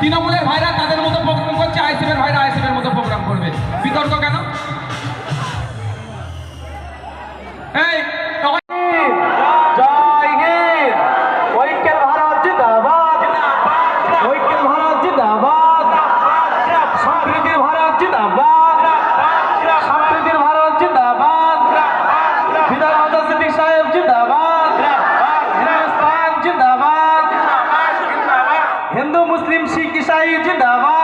তৃণমূলের ভাইরা তাদের মতো প্রোগ্রাম করছে আইসিএফের ভাইরা আইসিএফের মতো প্রোগ্রাম করবে। বিতর্ক কেন? এই জিন্দাবাদ। de Dava.